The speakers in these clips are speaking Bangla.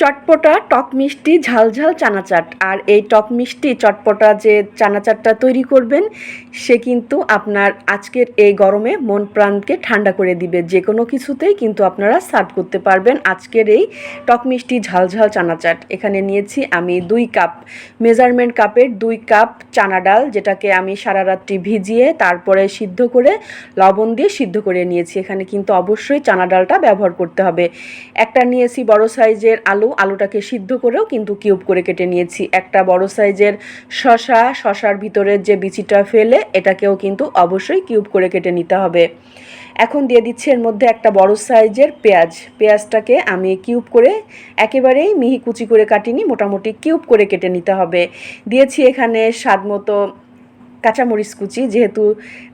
চটপটা, টক মিষ্টি ঝালঝাল চানাচাট। আর এই টক মিষ্টি, চটপটা যে চানাচাটটা তৈরি করবেন, সে কিন্তু আপনার আজকের এই গরমে মন প্রাণকে ঠান্ডা করে দিবে। যে কোনো কিছুতেই কিন্তু আপনারা সার্ভ করতে পারবেন আজকের এই টক মিষ্টি ঝালঝাল চানাচাট। এখানে নিয়েছি আমি দুই কাপ মেজারমেন্ট কাপের দুই কাপ চানা ডাল, যেটাকে আমি সারা রাত্রি ভিজিয়ে তারপরে সিদ্ধ করে, লবণ দিয়ে সিদ্ধ করে নিয়েছি। এখানে কিন্তু অবশ্যই চানা ডালটা ব্যবহার করতে হবে। একটা নিয়েছি বড় সাইজের আলু আলুটাকে সিদ্ধ করেও কিন্তু কিউব করে কেটে নিয়েছি। একটা বড় সাইজের শশা, শশার ভিতরের যে বিচিটা ফেলে, এটাকেও কিন্তু অবশ্যই কিউব করে কেটে নিতে হবে। এখন দিয়ে দিচ্ছি এর মধ্যে একটা বড় সাইজের পেঁয়াজ। পেঁয়াজটাকে আমি কিউব করে একেবারেই মিহি কুচি করে কাটিনি, মোটামুটি কিউব করে কেটে নিতে হবে। দিয়েছি এখানে স্বাদ মতো কাঁচামরিচ কুচি, যেহেতু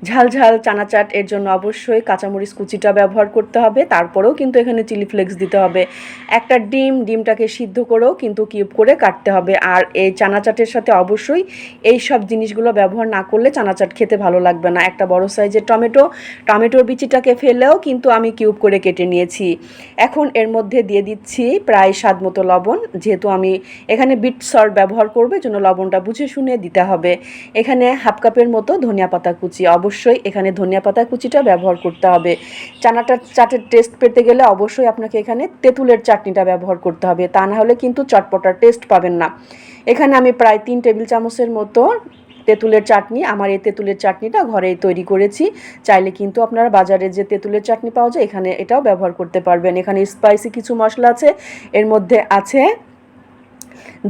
ঝাল ঝাল চানাচাট, এর জন্য অবশ্যই কাঁচামরিচ কুচিটা ব্যবহার করতে হবে। তারপরেও কিন্তু এখানে চিলি ফ্লেক্স দিতে হবে। একটা ডিম, ডিমটাকে সিদ্ধ করেও কিন্তু কিউব করে কাটতে হবে। আর এই চানাচাটের সাথে অবশ্যই এই সব জিনিসগুলো ব্যবহার না করলে চানাচাট খেতে ভালো লাগবে না। একটা বড় সাইজের টমেটো, টমেটোর বিচিটাকে ফেলেও কিন্তু আমি কিউব করে কেটে নিয়েছি। এখন এর মধ্যে দিয়ে দিচ্ছি প্রায় স্বাদ মতো লবণ, যেহেতু আমি এখানে বিট সল্ট ব্যবহার করব জন্য লবণটা বুঝে শুনে দিতে হবে। এখানে হাফ কাপের মতো ধনিয়া পাতা কুচি। অবশ্যই এখানে ধনিয়া পাতা কুচিটা ব্যবহার করতে হবে। চানাটার চাটের টেস্ট পেতে গেলে অবশ্যই আপনাকে এখানে তেঁতুলের চাটনিটা ব্যবহার করতে হবে। তা না হলে কিন্তু চটপটার টেস্ট পাবেন না। এখানে আমি প্রায় তিন টেবিল চামচের মতো তেঁতুলের চাটনি, আমার এই তেঁতুলের চাটনিটা ঘরেই তৈরি করেছি। চাইলে কিন্তু আপনারা বাজারে যে তেঁতুলের চাটনি পাওয়া যায়, এখানে এটাও ব্যবহার করতে পারবেন। এখানে স্পাইসি কিছু মশলা আছে। এর মধ্যে আছে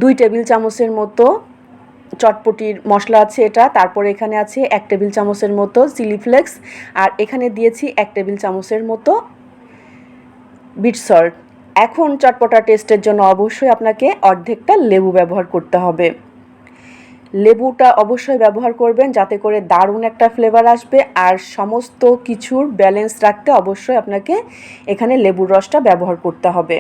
দুই টেবিল চামচের মতো চটপটির মশলা আছে এটা, তারপরে এখানে আছে এক টেবিল চামচের মতো চিলি ফ্লেক্স, আর এখানে দিয়েছি এক টেবিল চামচের মতো বিট সল্ট। এখন চটপটা টেস্টের জন্য অবশ্যই আপনাকে অর্ধেকটা লেবু ব্যবহার করতে হবে। লেবুটা অবশ্যই ব্যবহার করবেন যাতে করে দারুণ একটা ফ্লেভার আসবে, আর সমস্ত কিছুর ব্যালেন্স রাখতে অবশ্যই আপনাকে এখানে লেবুর রসটা ব্যবহার করতে হবে।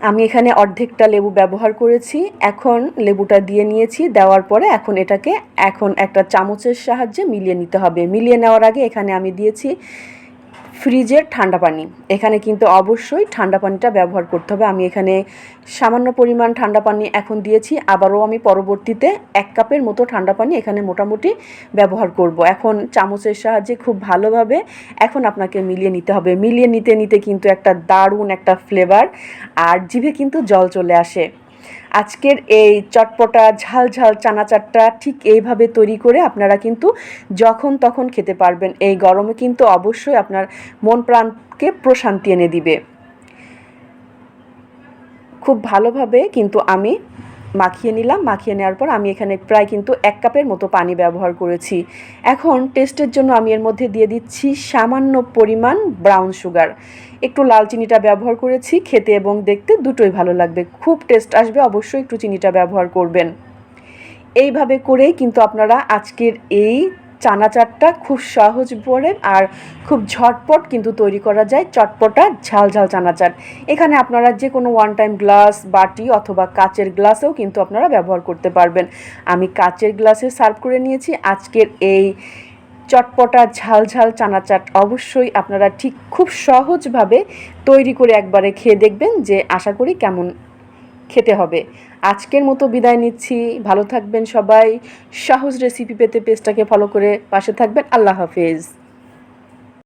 আমি এখানে অর্ধেকটা লেবু ব্যবহার করেছি, এখন লেবুটা দিয়ে নিয়েছি, দেওয়ার পরে এখন এটাকে, এখন একটা চামচের সাহায্যে মিলিয়ে নিতে হবে। মিলিয়ে নেওয়ার আগে এখানে আমি দিয়েছি ফ্রিজের ঠান্ডা পানি। এখানে কিন্তু অবশ্যই ঠান্ডা পানিটা ব্যবহার করতে হবে। আমি এখানে সামান্য পরিমাণ ঠান্ডা পানি এখন দিয়েছি। আবারও আমি পরবর্তীতে এক কাপের মতো ঠান্ডা পানি এখানে মোটামুটি ব্যবহার করব। এখন চামচের সাহায্যে খুব ভালোভাবে এখন আপনাকে মিলিয়ে নিতে হবে। মিলিয়ে নিতে নিতে কিন্তু একটা দারুণ একটা ফ্লেভার আর জিভে কিন্তু জল চলে আসে। আজকের এই চটপটা ঝাল ঝাল চানাচারটা ঠিক এইভাবে তৈরি করে আপনারা কিন্তু যখন তখন খেতে পারবেন। এই গরমে কিন্তু অবশ্যই আপনার মন প্রাণকে প্রশান্তি এনে দিবে। খুব ভালোভাবে কিন্তু আমি মাখিয়ে নিলাম। মাখিয়ে নেওয়ার পর আমি এখানে প্রায় কিন্তু এক কাপের মতো পানি ব্যবহার করেছি। এখন টেস্টের জন্য আমি এর মধ্যে দিয়ে দিচ্ছি সামান্য পরিমাণ ব্রাউন সুগার। একটু লাল চিনিটা ব্যবহার করেছি, খেতে এবং দেখতে দুটোই ভালো লাগবে। খুব টেস্ট আসবে, অবশ্যই একটু চিনিটা ব্যবহার করবেন। এইভাবে করেই কিন্তু আপনারা আজকের এই চানাচাটটা খুব সহজ পড়ে আর খুব ঝটপট কিন্তু তৈরি করা যায়। চটপটা ঝাল ঝাল চানাচাট এখানে আপনারা যে কোনো ওয়ান টাইম গ্লাস বাটি অথবা কাচের গ্লাসেও কিন্তু আপনারা ব্যবহার করতে পারবেন। আমি কাচের গ্লাসে সার্ভ করে নিয়েছি। আজকের এই চটপটা ঝাল ঝাল চানাচাট অবশ্যই আপনারা ঠিক খুব সহজভাবে তৈরি করে একবারে খেয়ে দেখবেন যে আশা করি কেমন খেতে হবে। আজকের মতো বিদায় নিচ্ছি। ভালো থাকবেন সবাই। সহজ রেসিপি পেতে পেজটাকে ফলো করে পাশে থাকবেন। আল্লাহ হাফেজ।